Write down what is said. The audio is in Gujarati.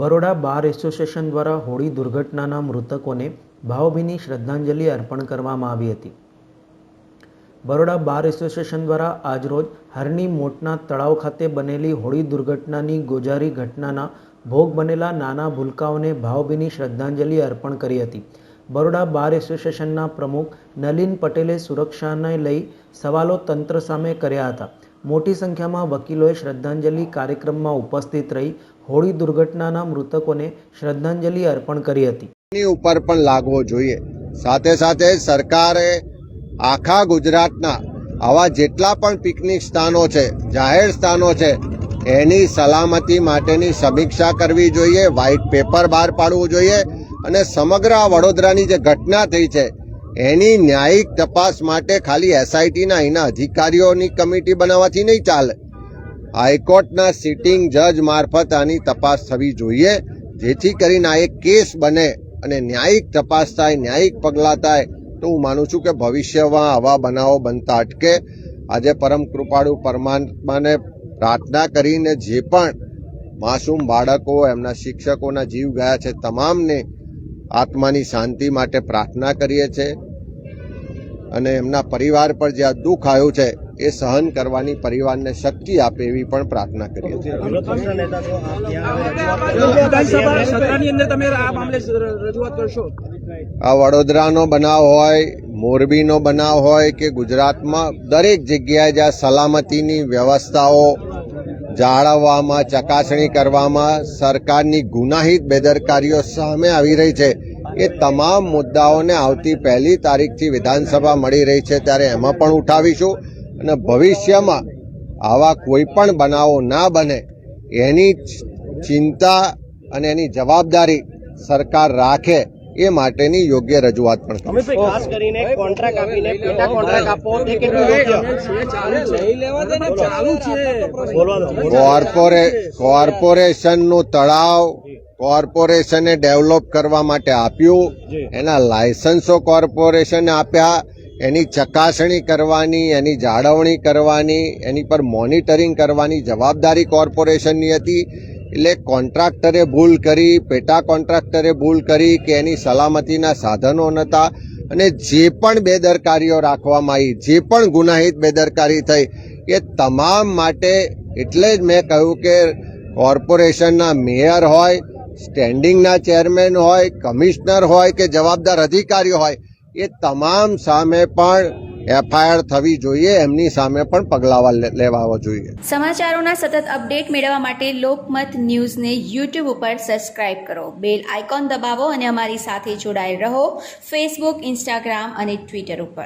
બરોડા બાર એસોસિએશન દ્વારા હોળી દુર્ઘટનાના મૃતકોને ભાવભીની શ્રદ્ધાંજલિ અર્પણ કરવામાં આવી હતી. બરોડા બાર એસોસિએશન દ્વારા આજરોજ હરની મોટના તળાવ ખાતે બનેલી હોળી દુર્ઘટનાની ગોજારી ઘટનાના ભોગ બનેલા નાના ભૂલકાઓને ભાવભીની શ્રદ્ધાંજલિ અર્પણ કરી હતી. બરોડા બાર એસોસિએશનના પ્રમુખ નલિન પટેલે સુરક્ષાને લઈ સવાલો તંત્ર સામે કર્યા હતા. મોટી સંખ્યામાં વકીલોએ શ્રદ્ધાંજલિ કાર્યક્રમમાં ઉપસ્થિત રહી હોળી દુર્ઘટનાના મૃતકોને શ્રદ્ધાંજલિ અર્પણ કરી હતી. ઉપર પણ લાગવો જોઈએ. સાથે સાથે સરકારે આખા ગુજરાતના આવા જેટલા પણ પિકનિક સ્થાનો છે, જાહેર સ્થાનો છે, એની સલામતી માટેની સમીક્ષા કરવી જોઈએ, વ્હાઇટ પેપર બહાર પાડવું જોઈએ અને સમગ્ર વડોદરાની જે ઘટના થઈ છે, એની ન્યાયિક તપાસ માટે ખાલી એસઆઈટીના એના અધિકારીઓની કમિટી બનાવવાથી નહીં ચાલે. હાઈકોર્ટના સિટિંગ જજ મારફત આની તપાસ થવી જોઈએ, જેથી કરીને આ એક કેસ બને અને ન્યાયિક તપાસ થાય, ન્યાયિક પગલાં થાય, તો હું માનું છું કે ભવિષ્યમાં આવા બનાવો બનતા અટકે. આજે પરમ કૃપાળુ પરમાત્માને પ્રાર્થના કરીને જે પણ માસૂમ બાળકો, એમના શિક્ષકોના જીવ ગયા છે, તમામને આત્માની શાંતિ માટે પ્રાર્થના કરીએ છીએ. અને એમના પરિવાર પર જે આ દુઃખ આવ્યું છે એ સહન કરવાની પરિવારને શક્તિ આપે એવી પણ પ્રાર્થના કરીએ છીએ વિરોધપક્ષના નેતા? છો આપ ત્યાં આવે રજૂઆત વિધાનસભા સત્રની અંદર તમે આ મામલે રજૂઆત કરશો? આ વડોદરાનો બનાવ હોય મોરબીનો બનાવ હોય કે ગુજરાતમાં દરેક જગ્યાએ જ્યાં સલામતીની વ્યવસ્થાઓ જાળવવામાં ચકાસણી કરવામાં સરકારની ગુનાહિત બેદરકારીઓ સામે આવી રહી છે. એ તમામ મુદ્દાઓને આવતી પહેલી તારીખથી વિધાનસભા મળી રહી છે ત્યારે એમાં પણ ઉઠાવીશું. અને ભવિષ્યમાં આવા કોઈ પણ બનાવો ના બને એની ચિંતા અને એની જવાબદારી સરકાર રાખે એ માટેની યોગ્ય રજૂઆત પણ. ખાસ કરીને કોન્ટ્રાક્ટ આપીને પેટા કોન્ટ્રાક્ટ આપવો તે કેટલું યોગ્ય? ચાલુ છે નહીં લેવા દે ને ચાલુ છે. બોલવાનો કોર્પોરે કોર્પોરેશનનું તળાવ કોર્પોરેશને ડેવલપ કરવા માટે આપ્યું. એના લાયસન્સો કોર્પોરેશને આપ્યા. એની ચકાસણી કરવાની, એની જાળવણી કરવાની, એની પર મોનિટરિંગ કરવાની જવાબદારી કોર્પોરેશનની હતી. એટલે કોન્ટ્રાક્ટરે ભૂલ કરી, પેટા કોન્ટ્રાક્ટરે ભૂલ કરી કે એની સલામતીના સાધનો નહોતા. અને જે પણ બેદરકારીઓ રાખવામાં આવી, જે પણ ગુનાહિત બેદરકારી થઈ, એ તમામ માટે એટલે જ મેં કહ્યું કે કોર્પોરેશનના મેયર હોય, સ્ટેન્ડિંગના ચેરમેન હોય, કમિશનર હોય કે જવાબદાર અધિકારીઓ હોય એ તમામ સામે પણ એફઆઈઆર થવી જોઈએ, એમની સામે પણ પગલાં લેવા જોઈએ. સમાચારોના સતત અપડેટ મેળવવા માટે લોકમત ન્યૂઝને યુટ્યુબ ઉપર સબસ્ક્રાઇબ કરો. બેલ આઇકોન દબાવો અને અમારી સાથે જોડાયેલ રહો ફેસબુક, ઇન્સ્ટાગ્રામ અને ટ્વિટર ઉપર.